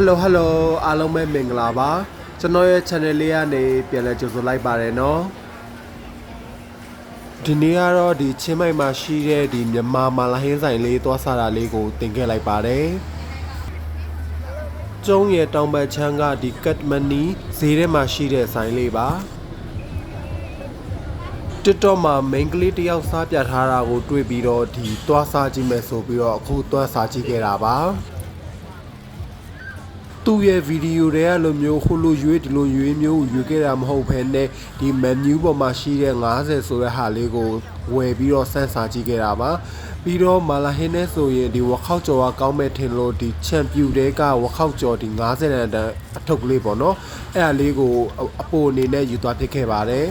Hello Hello အားလုံးပဲမင်္ဂလာပါကျွန်တော်ရဲ့ channel လေးကနေပြန်လည်ကြိုဆိုလိုက်ပါတယ်နော်ဒီနေ့ကတော့ဒီချင်းမိုင်မှာရှိတဲ့ဒီမြန်မာမာလာဟင်းဆိုင်လေးသွားစားတာလေးကိုတင်ခဲ့လိုက်ပါတယ်ကျုံးရဲ့တောင်ဘက်ချမ်းကဒီကတ်မနီဈေးထဲမှာရှိတဲ့ဆိုင်လေးပါ TikTok မှာ main ကလေးတယောက်စားပြထားတာကို တွေ့ပြီးတော့ဒီသွားစားကြည့်မယ်ဆိုပြီးတော့အခုသွားစားကြည့်ခဲ့တာပါ သူ့ရဲ့ဗီဒီယိုတွေကလိုမျိုးဟိုလိုရွေးဒီလိုရွေးမျိုးရွေးခဲ့တာမဟုတ်ဘဲနဲ့ဒီ menu ပေါ်မှာရှိတဲ့90ဆိုတဲ့ဟာလေးကိုဝယ်ပြီးတော့စမ်းစာကြည့်ခဲ့တာပါပြီးတော့မာလာဟင်းနဲ့ဆိုရင်ဒီဝခောက်ကျော်ကကောင်းမဲ့ထင်လို့ဒီချန်ပီယံတွေကဝခောက်ကျော်ဒီ90တန်အထုပ်ကလေးပေါ့နော်အဲ့ဒါလေးကိုအပိုအနေနဲ့ယူသွားဖြစ်ခဲ့ပါတယ်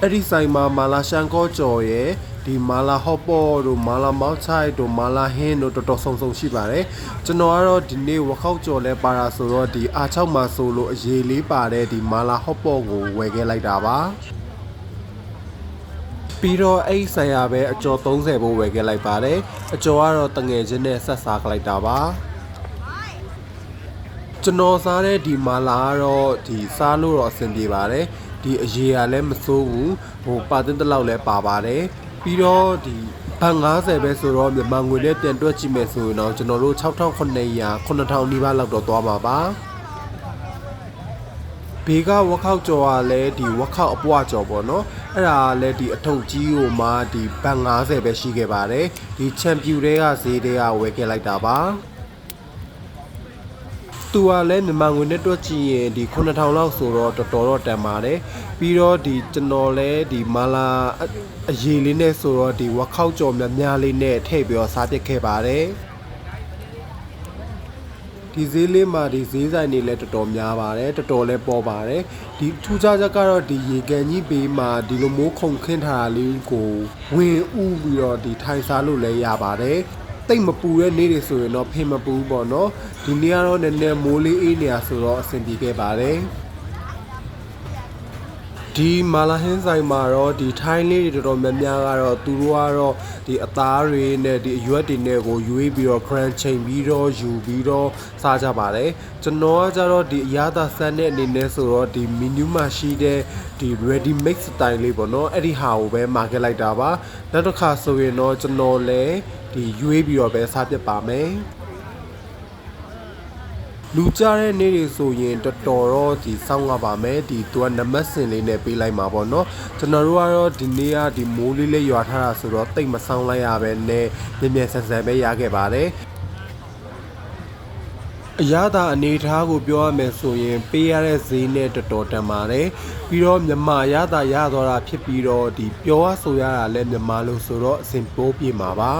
အဲ့ဒီဆိုင်မှာမာလာရှန်ကောကျော်ရဲ့ ဒီမာလာဟော့ပေါ်တို့မာလာမောက်ချိုက်တို့မာလာဟင်းတို့တော်တော်ဆုံဆုံရှိပါတယ်ကျွန်တော်ကတော့ဒီနေ့ဝခောက်ကျော်လဲပါတာဆိုတော့ဒီအာ6မှာဆိုလို့အရေးလေးပါတဲ့ဒီမာလာဟော့ပေါ်ကိုဝယ်ခဲ့လိုက်တာပါပြီးတော့အဲ့ဒီဆိုင်ရပဲအကျော်30ဘိုးဝယ်ခဲ့လိုက်ပါတယ်အကျော်ကတော့တငယ်ချင်းနဲ့ဆက်စားလိုက်တာပါကျွန်တော်စားတဲ့ဒီမာလာကတော့ဒီစားလို့တော့အဆင်ပြေပါတယ်ဒီအရေးကလည်းမစိုးဘူးဟိုပါတင်တလောက်လည်းပါပါတယ် ပြီးတော့ဒီဘတ်90ပဲဆိုတော့မြန်မာငွေနဲ့ပြန်တွက်ကြည့်မယ်ဆိုရင်တော့ကျွန်တော်တို့6900 9000နီးပါးလောက်တော့သွားမှာပါဘေကဝက်ခောက်ကြော်ကလည်းဒီဝက်ခောက်အပွားကြော်ပေါ့နော်အဲ့ဒါကလည်းဒီအထုပ်ကြီးကိုမှဒီဘတ်90ပဲရှိခဲ့ပါတယ်ဒီချန်ပီယံတွေကဈေးတွေကဝယ်ခဲ့လိုက်တာပါ သူကလည်းမြန်မာငွေနဲ့တွက်ကြည့်ရင်ဒီ9000လောက်ဆိုတော့တော်တော်တော့တန်ပါတယ်ပြီးတော့ဒီကျွန်တော်လည်းဒီမာလာအအရေးလေးနဲ့ဆိုတော့ဒီဝက်ခောက်ကြော်များများလေးနဲ့ထည့်ပြီးတော့စားပစ်ခဲ့ပါတယ်ဒီဈေးလေးမှာဒီဈေးဆိုင်တွေလည်းတော်တော်များပါတယ်တော်တော်လည်းပေါ်ပါတယ်ဒီထူးခြားချက်ကတော့ဒီရေကန်ကြီးဘေးမှာဒီလိုမျိုးခုန်ခင်းထားတာလေးကိုဝင်ဥပြီးတော့ဒီထိုင်စားလို့လည်းရပါတယ် တိတ်မပူတဲ့နေ့တွေဆိုရင်တော့ဖင်မပူဘူးပေါ့နော်ဒီနေ့ကတော့နည်းနည်းမိုးလေးအေးနေရဆိုတော့အဆင်ပြေခဲ့ပါတယ်ဒီမာလာဟင်းဆိုင်မှာတော့ဒီထိုင်းလေးတွေတော်တော်များများကတော့သူတို့ကတော့ဒီအသားတွေနဲ့ဒီအရွက်တွေနဲ့ကိုရွေးပြီးတော့ crunch ချိန်ပြီးတော့ယူပြီးတော့စားကြပါတယ်ကျွန်တော်ကကြတော့ဒီအရသာဆန်တဲ့အနေနဲ့ဆိုတော့ဒီ menu မှာရှိတဲ့ဒီ ready mix style လေးပေါ့နော်အဲ့ဒီဟာကိုပဲမှာခဲ့လိုက်တာပါနောက်တစ်ခါဆိုရင်တော့ကျွန်တော်လည်း ဒီရွေးပြီးတော့ပဲစားပြပါမယ်လူကြတဲ့နေ့တွေဆိုရင်တော်တော်တော့ဒီစောင်းရပါမယ်ဒီသူကနမတ်စင်လေးနဲ့ပေးလိုက်မှာပေါ့နော်ကျွန်တော်တို့ကတော့ဒီနေ့ကဒီမိုးလေးလေးရွာထားတာဆိုတော့တိတ်မဆောင်လိုက်ရပဲနဲ့မြင်မြန်ဆန်ဆန်ပဲရခဲ့ပါတယ်အရသာအနေအထားကိုပြောရမယ်ဆိုရင် ပေးရတဲ့ဈေးနဲ့တော်တော်တန်ပါတယ်ပြီးတော့မြန်မာရသာရသွားတာဖြစ်ပြီးတော့ဒီပြောရဆိုရတာလည်းမြန်မာလို့ဆိုတော့အစဉ်ပိုးပြေမှာပါ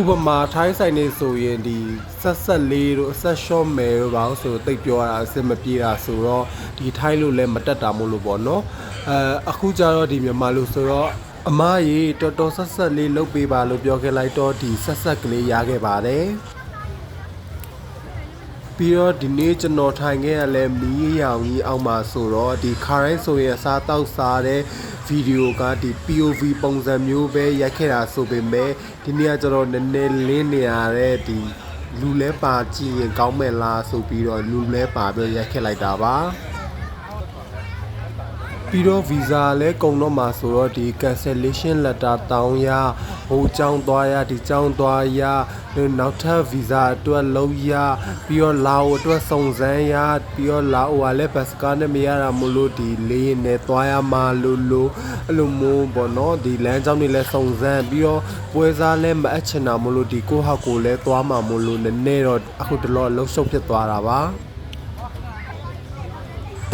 ဥပမာထိုင်းဆိုင်နေဆိုရင်ဒီဆက်ဆက်လေးတို့ဆက်ရှော့မယ်တို့ဘာလို့ဆိုတိတ်ပြောရတာအစင်မပြေတာဆိုတော့ဒီထိုင်းလို့လည်းမတက်တာမို့လို့ပေါ့နော်အဲအခုကျတော့ဒီမြန်မာလို့ဆိုတော့အမရေတော်တော်ဆက်ဆက်လေးလုပ်ပေးပါလို့ပြောခဲ့လိုက်တော့ဒီဆက်ဆက်ကလေးရခဲ့ပါတယ် ပြီးတော့ဒီနေ့ကျွန်တော်ထိုင်ခဲ့ရလဲမီးရောင်ကြီးအောက်မှာဆိုတော့ဒီခါတိုင်းဆိုရင်အစားတောက်စားတဲ့ဗီဒီယိုကဒီ POV ပုံစံမျိုးပဲရိုက်ခဲ့တာဆိုပေမဲ့ဒီနေ့ကကျွန်တော်နည်းနည်းလင်းနေရတဲ့ဒီလူလဲပါကြည့်ရင်ကောင်းမဲ့လားဆိုပြီးတော့လူလဲပါပြီးရိုက်ခဲ့လိုက်တာပါ ပြီးတော့ visa လဲကုန်တော့မှာဆိုတော့ဒီ cancellation letter တောင်းရဟိုចောင်းသွားရဒီចောင်းသွားရနောက်ထပ် visa အတွက်လုံးရပြီးတော့လာအိုအတွက်စုံစမ်းရပြီးတော့လာအိုကလည်းဘတ်စကားနဲ့မရတာမလို့ဒီလေးနဲ့သွားရမှာလို့လို့အဲ့လိုမျိုးပေါ့နော်ဒီလမ်းကြောင်းတွေလည်းစုံစမ်းပြီးတော့ပွဲစားလည်းမအပ်ချင်တာမလို့ဒီကိုဟောက်ကိုလည်းသွားမှာမလို့နည်းနည်းတော့အခုတလောလှုပ်ရှုပ်ဖြစ်သွားတာပါ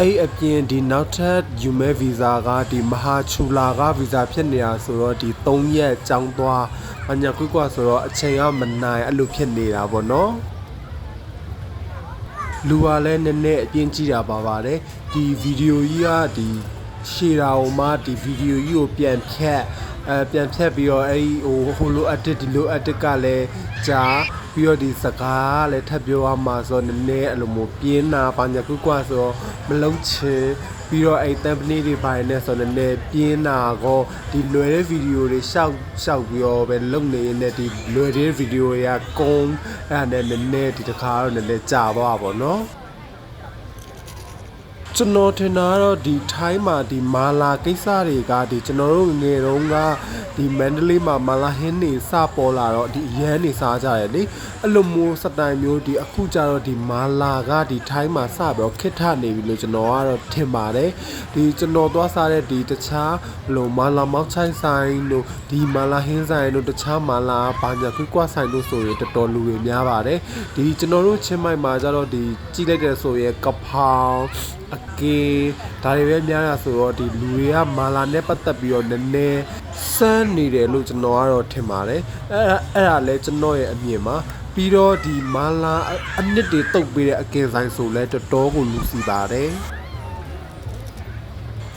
အဲ့အပြင်ဒီနောက်ထပ်ယူမဲဗီဇာကဒီမဟာချူလာကဗီဇာဖြစ်နေတာဆိုတော့ဒီ3ရက်ចောင်းသွားမညာကွကွဆိုတော့အချိန်ကမနိုင်အဲ့လိုဖြစ်နေတာပေါ့နော်လူကလည်းနည်းနည်းအပြင်းကြီးတာပါပါတယ်ဒီဗီဒီယိုကြီးကဒီရှေ့တာဟိုမှဒီဗီဒီယိုကြီးကိုပြန်ဖြတ်အဲပြန်ဖြတ်ပြီးတော့အဲ့ဒီဟိုဟိုလိုအက်တစ်ဒီလိုအက်တစ်ကလည်းဂျာ ပြီးတော့ဒီစကားကလည်းထပ်ပြောရမှာဆိုတော့နည်းနည်းအဲ့လိုမျိုးပြင်းတာပါညာကွကွဆိုတော့မလုံးချင်ပြီးတော့အဲ့တမ်ပနီတွေပိုင်းနဲ့ဆိုတော့နည်းနည်းပြင်းတာကောဒီလွယ်တဲ့ဗီဒီယိုတွေရှောက်ရှောက်ပြီးတော့ပဲလုံနေရင်လည်းဒီလွယ်တဲ့ဗီဒီယိုတွေကကုန်းအဲ့ဒါနဲ့နည်းနည်းဒီတစ်ခါတော့နည်းနည်းကြာသွားပါတော့နော် ကျွန်တော်ထင်တာကတော့ဒီထိုင်းမှာဒီမာလာကိစ္စတွေကဒီကျွန်တော်တို့ငယ်တုန်းကဒီမန္တလေးမှာမာလာဟင်းနေစပေါ်လာတော့ဒီအရန်နေစားကြရတယ်လေအဲ့လိုမျိုးစတိုင်မျိုးဒီအခုကျတော့ဒီမာလာကဒီထိုင်းမှာစပြီးတော့ခစ်ထနေပြီလို့ကျွန်တော်ကတော့ထင်ပါတယ်ဒီကျွန်တော်သွားစားတဲ့ဒီတခြားဘယ်လိုမာလာမောက်ချိုင်းဆိုင်တို့ဒီမာလာဟင်းဆိုင်တို့တခြားမာလာဘာညာခွကွဆိုင်တို့ဆိုရင်တော်တော်လူတွေများပါတယ်ဒီကျွန်တော်တို့ချင်းမိုင်မှာကျတော့ဒီကြည့်လိုက်တဲ့ဆိုရင်ကဖောင်အကေဒါတွေပဲများတာဆိုတော့ဒီလူတွေကမာလာနဲ့ပတ်သက်ပြီးတော့နည်းနည်းစမ်းနေတယ်လို့ကျွန်တော်ကတော့ထင်ပါတယ်အဲ့ဒါအဲ့ဒါလဲကျွန်တော်ရဲ့အမြင်ပါပြီးတော့ဒီမာလာအအနှစ်တွေတုတ်ပေးတဲ့အကင်ဆိုင်ဆိုလဲတော်တော်ကိုလူစီပါတယ်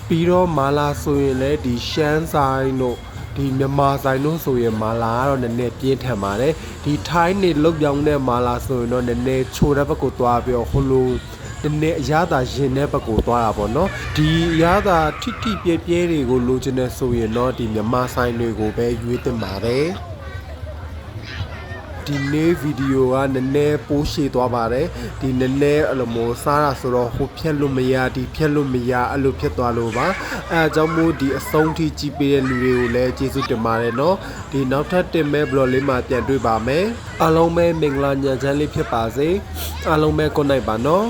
ပြီးတော့မာလာဆိုရင်လည်းဒီရှမ်းဆိုင်တို့ဒီမြန်မာဆိုင်တို့ဆိုရင်မာလာကတော့နည်းနည်းပြင်းထန်ပါတယ်ဒီထိုင်းနေလုတ်ပြောင်းတဲ့မာလာဆိုရင်တော့နည်းနည်းချိုတဲ့ဘက်ကိုသွားပြီးတော့ဟိုလို နည်းနည်းအရသာရင်တဲ့ဘက်ကိုသွားတာပေါ့နော်ဒီအရသာထိထိပြဲပြဲတွေကိုလိုချင်တဲ့ဆိုရင်တော့ဒီမြန်မာဆိုင်တွေကိုပဲရွေးတင်ပါတယ်ဒီနေ့ဗီဒီယိုကနည်းနည်းပိုးရှည်သွားပါတယ်ဒီနည်းနည်းအလိုမိုးစားတာဆိုတော့ဟိုဖြက်လို့မရဒီဖြက်လို့မရအဲ့လိုဖြစ်သွားလို့ပါအဲအကြောင်းမို့ဒီအဆုံးထိကြည့်ပေးတဲ့လူတွေကိုလည်းကျေးဇူးတင်ပါတယ်နော်ဒီနောက်ထပ်တင်မဲ့ blog လေးမှာပြန်တွေ့ပါမယ်အားလုံးပဲမင်္ဂလာညချမ်းလေးဖြစ်ပါစေအားလုံးပဲ good night ပါနော်